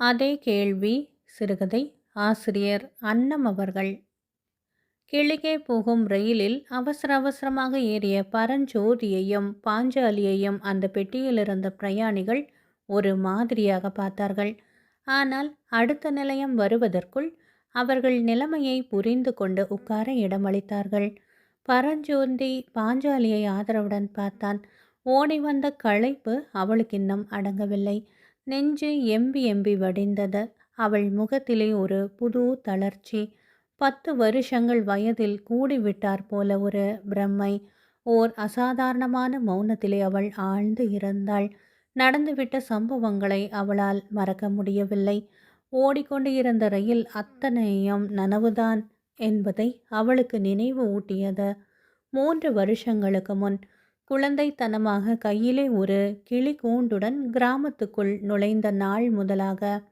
அதே கேள்வி சிறுகதை ஆசிரியர் அன்னம் அவர்கள். கிளிகே போகும் ரயிலில் அவசர அவசரமாக ஏறிய பரஞ்சோதியையும் பாஞ்சாலியையும் அந்த பெட்டியில் இருந்த பிரயாணிகள் ஒரு மாதிரியாக பார்த்தார்கள். ஆனால் அடுத்த நிலையம் வருவதற்குள் அவர்கள் நிலைமையை புரிந்து கொண்டு உட்கார இடமளித்தார்கள். பரஞ்சோதி பாஞ்சாலியை ஆதரவுடன் பார்த்தான். ஓடி வந்த களைப்பு அவளுக்கு இன்னும் அடங்கவில்லை. நெஞ்சு எம்பி எம்பி வடிந்தது. அவள் முகத்திலே ஒரு புது தளர்ச்சி. பத்து வருஷங்கள் வயதில் கூடிவிட்டார் போல ஒரு பிரம்மை. ஓர் அசாதாரணமான மௌனத்திலே அவள் ஆழ்ந்து இருந்தாள் நடந்துவிட்ட சம்பவங்களை அவளால் மறக்க முடியவில்லை. ஓடிக்கொண்டு இருந்த ரயில் அத்தனையும் நனவுதான் என்பதை அவளுக்கு நினைவு ஊட்டியது மூன்று வருஷங்களுக்கு முன் குழந்தைத்தனமாக கையிலே ஒரு கிளி கூண்டுடன் கிராமத்துக்குள் நுழைந்த நாள் முதலாக.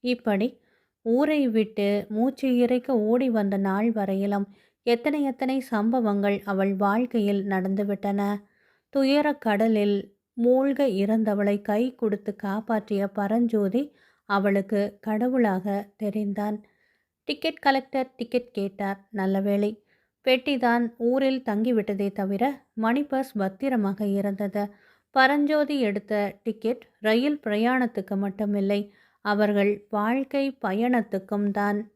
இப்படி ஊரை விட்டு மூச்சு இறைக்க ஓடி வந்த நாள் வரையிலும் எத்தனை எத்தனை சம்பவங்கள் அவள் வாழ்க்கையில் நடந்துவிட்டன துயரக் கடலில் மூழ்க இறந்தவளை கை கொடுத்து காப்பாற்றிய பரஞ்சோதி அவளுக்கு கடவுளாக தெரிந்தான். டிக்கெட் கலெக்டர் டிக்கெட் கேட்டார். நல்ல வேளை பெட்டிதான் ஊரில் தங்கிவிட்டதே தவிர மணி பஸ் பத்திரமாக இருந்தது. பரஞ்சோதி எடுத்த டிக்கெட் ரயில் பிரயாணத்துக்கு மட்டுமில்லை அவர்கள் வாழ்க்கை பயணத்துக்கும் தான்.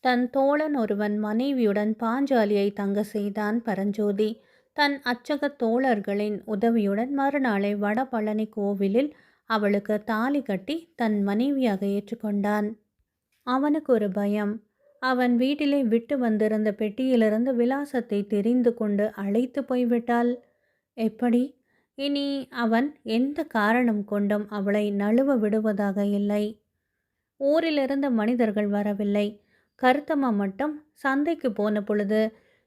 தன் தோழன் ஒருவன் மனைவியுடன் பாஞ்சாலியை தங்க செய்தான் பரஞ்சோதி. தன் அச்சக தோழர்களின் உதவியுடன் மறுநாளை வடபழனி கோவிலில் அவளுக்கு தாலி கட்டி தன் மனைவியாக ஏற்றுக்கொண்டான். அவனுக்கு ஒரு பயம். அவன் வீட்டிலே விட்டு வந்திருந்த பெட்டியிலிருந்து விலாசத்தை தெரிந்து கொண்டு அழைத்து போய்விட்டால் எப்படி? இனி அவன் எந்த காரணம் கொண்டும் அவளை நழுவ விடுவதாக இல்லை. ஊரிலிருந்த மனிதர்கள் வரவில்லை. கருத்தம்மா மட்டும் சந்தைக்கு போன பொழுது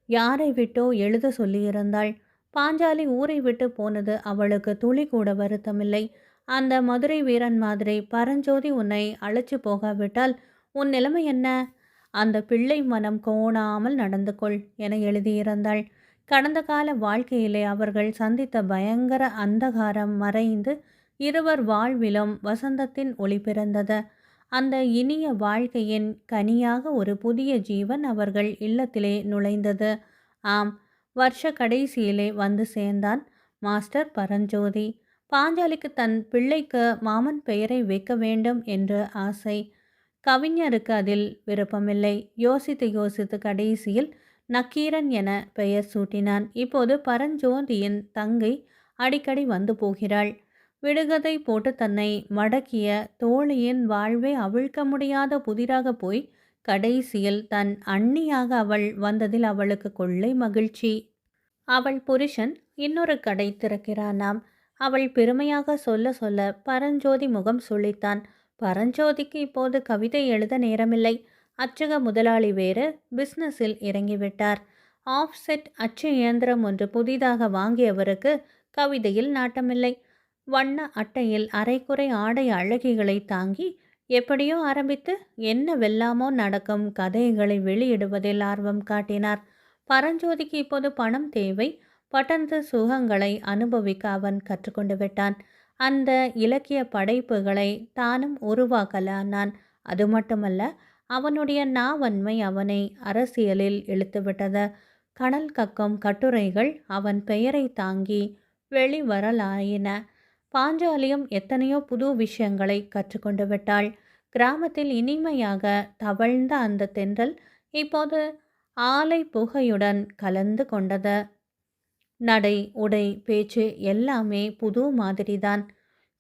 யாரை விட்டோ எழுத சொல்லியிருந்தாள். பாஞ்சாலி ஊரை விட்டு போனது அவளுக்கு துளி கூட வருத்தமில்லை. அந்த மதுரை வீரன் மாதிரி பரஞ்சோதி உன்னை அழைச்சி போகாவிட்டால் உன் நிலைமை என்ன? அந்த பிள்ளை மனம் கோணாமல் நடந்து கொள் என எழுதியிருந்தாள். கடந்த கால வாழ்க்கையிலே அவர்கள் சந்தித்த பயங்கர அந்தகாரம் மறைந்து இருவர் வாழ்விலும் வசந்தத்தின் ஒளி பிறந்தது. அந்த இனிய வாழ்க்கையின் கனியாக ஒரு புதிய ஜீவன் அவர்கள் இல்லத்திலே நுழைந்தது. ஆம் வருஷ கடைசியிலே வந்து சேர்ந்தான் மாஸ்டர் பரஞ்சோதி. பாஞ்சாலிக்கு தன் பிள்ளைக்கு மாமன் பெயரை வைக்க வேண்டும் என்று ஆசை. கவிஞருக்கு அதில் விருப்பமில்லை. யோசித்து யோசித்து கடைசியில் நக்கீரன் என பெயர் சூட்டினான். இப்போது பரஞ்சோதியின் தங்கை அடிக்கடி வந்து போகிறாள். விடுகதை போட்டு தன்னை மடக்கிய தோழியின் வாழ்வை அவிழ்க்க முடியாத புதிராக போய் கடைசியில் தன் அண்ணியாக அவள் வந்ததில் அவளுக்கு கொள்ளை மகிழ்ச்சி. அவள் புருஷன் இன்னொரு கடை திறக்கிறானாம். அவள் பெருமையாக சொல்ல சொல்ல பரஞ்சோதி முகம் சுழித்தான். பரஞ்சோதிக்கு இப்போது கவிதை எழுத நேரமில்லை. அச்சக முதலாளி வேறு பிஸ்னஸில் இறங்கிவிட்டார். ஆஃப் செட் அச்சு இயந்திரம் ஒன்று புதிதாக வாங்கியவருக்கு கவிதையில் நாட்டமில்லை. வண்ண அட்டையில் அரைக்குறை ஆடை அழகிகளை தாங்கி எப்படியோ ஆரம்பித்து என்ன வெல்லாமோ நடக்கும் கதைகளை வெளியிடுவதில் ஆர்வம் காட்டினார். பரஞ்சோதிக்கு இப்போது பணம் தேவை. பட்டந்த சுகங்களை அனுபவிக்க அவன் கற்றுக்கொண்டு விட்டான். அந்த இலக்கிய படைப்புகளை தானும் உருவாக்கலானான். அது மட்டுமல்ல அவனுடைய நாவன்மை அவனை அரசியலில் இழுத்துவிட்டது. கடல் கக்கம் கட்டுரைகள் அவன் பெயரை தாங்கி வெளிவரலாயின. பாஞ்சாலியும் எத்தனையோ புது விஷயங்களை கற்றுக்கொண்டு விட்டாள். கிராமத்தில் இனிமையாக தவழ்ந்த அந்த தென்றல் இப்போது ஆலை புகையுடன் கலந்து கொண்டது. நடை உடை பேச்சு எல்லாமே புது மாதிரிதான்.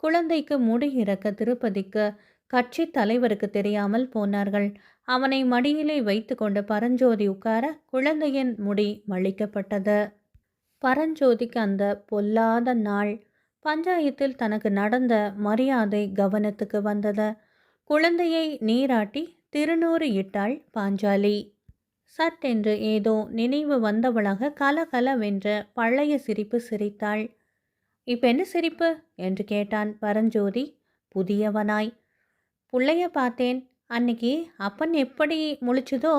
குழந்தைக்கு முடி இறக்க திருப்பதிக்கு கட்சி தலைவருக்கு தெரியாமல் போனார்கள். அவனை மடியிலே வைத்து கொண்டு பரஞ்சோதி உட்கார குழந்தையின் முடி மழிக்கப்பட்டது பரஞ்சோதிக்கு அந்த பொல்லாத நாள். பஞ்சாயத்தில் தனக்கு நடந்த மரியாதை கவனத்துக்கு வந்தது. குழந்தையை நீராட்டி திருநூறு இட்டாள் பாஞ்சாலி. சட்டென்று ஏதோ நினைவு வந்தவளாக கலகலவென்ற பழைய சிரிப்பு சிரித்தாள். இப்போ என்ன சிரிப்பு என்று கேட்டான் பரஞ்சோதி. புதியவனாய். புள்ளைய பார்த்தேன். அன்னைக்கு அப்பன் எப்படி முழிச்சதோ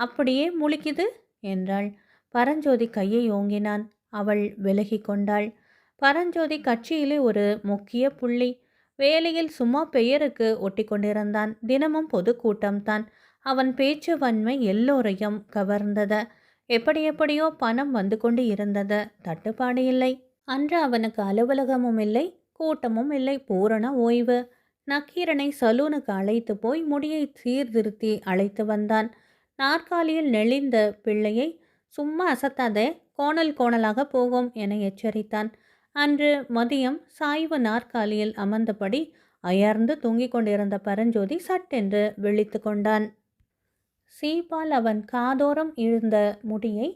அப்படியே முழிக்குது என்றாள். பரஞ்சோதி கையை ஓங்கினான். அவள் விலகி கொண்டாள். பரஞ்சோதி கட்சியிலே ஒரு முக்கிய புள்ளி. வேலையில் சும்மா பெயருக்கு ஒட்டி கொண்டிருந்தான். தினமும் பொதுக்கூட்டம்தான் அவன் பேச்சு வன்மை எல்லோரையும் கவர்ந்தது. எப்படி எப்படியோ பணம் வந்து கொண்டு இருந்தது. தட்டுப்பாடு இல்லை. அன்று அவனுக்கு அலுவலகமும் இல்லை கூட்டமும் இல்லை பூரண ஓய்வு. நக்கீரனை சலூனுக்கு அழைத்து போய் முடியை சீர்திருத்தி அழைத்து வந்தான். நாற்காலியில் நெளிந்த பிள்ளையை சும்மா அசத்தாதே கோணல் கோணலாக போகும் என எச்சரித்தான். அன்று மதியம் சாய்வு நாற்காலியில் அமர்ந்தபடி அயர்ந்து தூங்கிக் கொண்டிருந்த பரஞ்சோதி சட்டென்று விழித்து கொண்டான். சீபால் அவன் காதோரம் இழுந்த முடியை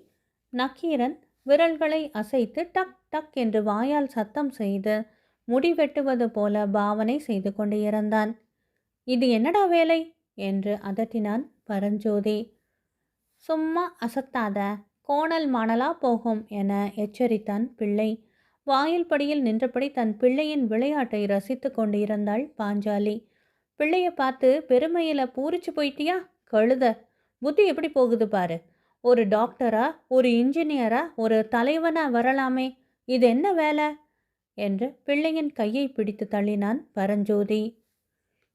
நக்கீரன் விரல்களை அசைத்து டக் டக் என்று வாயால் சத்தம் செய்து முடி வெட்டுவது போல பாவனை செய்து கொண்டு இருந்தான் இது என்னடா வேலை? என்று அதட்டினான் பரஞ்சோதி. சும்மா அசத்தாத கோணல் மணலா போகும் என எச்சரித்தான் பிள்ளை. வாயில் படியில் நின்றபடி தன் பிள்ளையின் விளையாட்டை ரசித்து கொண்டிருந்தாள் பாஞ்சாலி. பிள்ளையை பார்த்து பெருமையில் பூரிச்சு போயிட்டியா? கழுத. புத்தி எப்படி போகுது பாரு. ஒரு டாக்டரா ஒரு இன்ஜினியரா ஒரு தலைவனா வரலாமே. இது என்ன வேலை? என்று பிள்ளையின் கையை பிடித்து தள்ளினான் பரஞ்சோதி.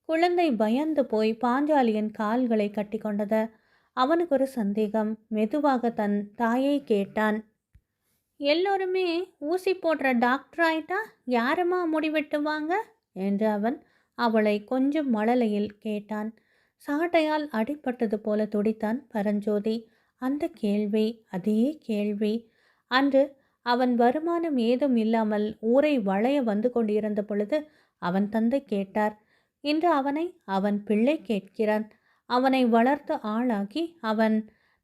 குழந்தை பயந்து போய் பாஞ்சாலியின் கால்களை கட்டிக்கொண்டது அவனுக்கு ஒரு சந்தேகம். மெதுவாக தன் தாயை கேட்டான். எல்லோருமே ஊசி போடுற டாக்டர் ஆயிட்டா யாருமா முடிவெட்டுவாங்க? என்று அவன் அவளை கொஞ்சம் மழலையில் கேட்டான். சாட்டையால் அடிப்பட்டது போல துடித்தான் பரஞ்சோதி. அந்த கேள்வி அதே கேள்வி. அன்று அவன் வருமானம் ஏதும் இல்லாமல் ஊரை வளைய வந்து கொண்டிருந்த பொழுது அவன் தந்தை கேட்டார். இன்று அவனை அவன் பிள்ளை கேட்கிறான். அவனை வளர்த்து ஆளாக்கி அவன்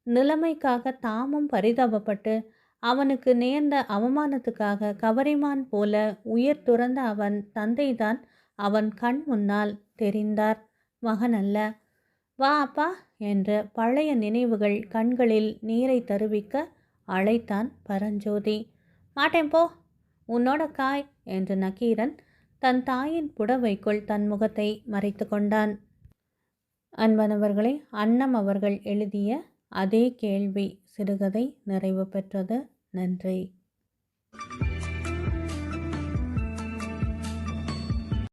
நிலைமைக்காக தாமும் பரிதாபப்பட்டு அவனுக்கு நேர்ந்த அவமானத்துக்காக கவரிமான் போல உயிர் துறந்த அவன் தந்தைதான் அவன் கண் முன்னால் தெரிந்தார். மகன் அல்ல வா அப்பா என்ற பழைய நினைவுகள் கண்களில் நீரை தருவிக்க அழைத்தான் பரஞ்சோதி. மாட்டேன் போ. உன்னோட காய் என்று நக்கீரன் தன் தாயின் புடவைக்குள் தன் முகத்தை மறைத்து கொண்டான். அன்பனவர்களை அன்னம் அவர்கள் எழுதிய அதே கேள்வி சிறுகதை நிறைவு பெற்றது. நன்றி.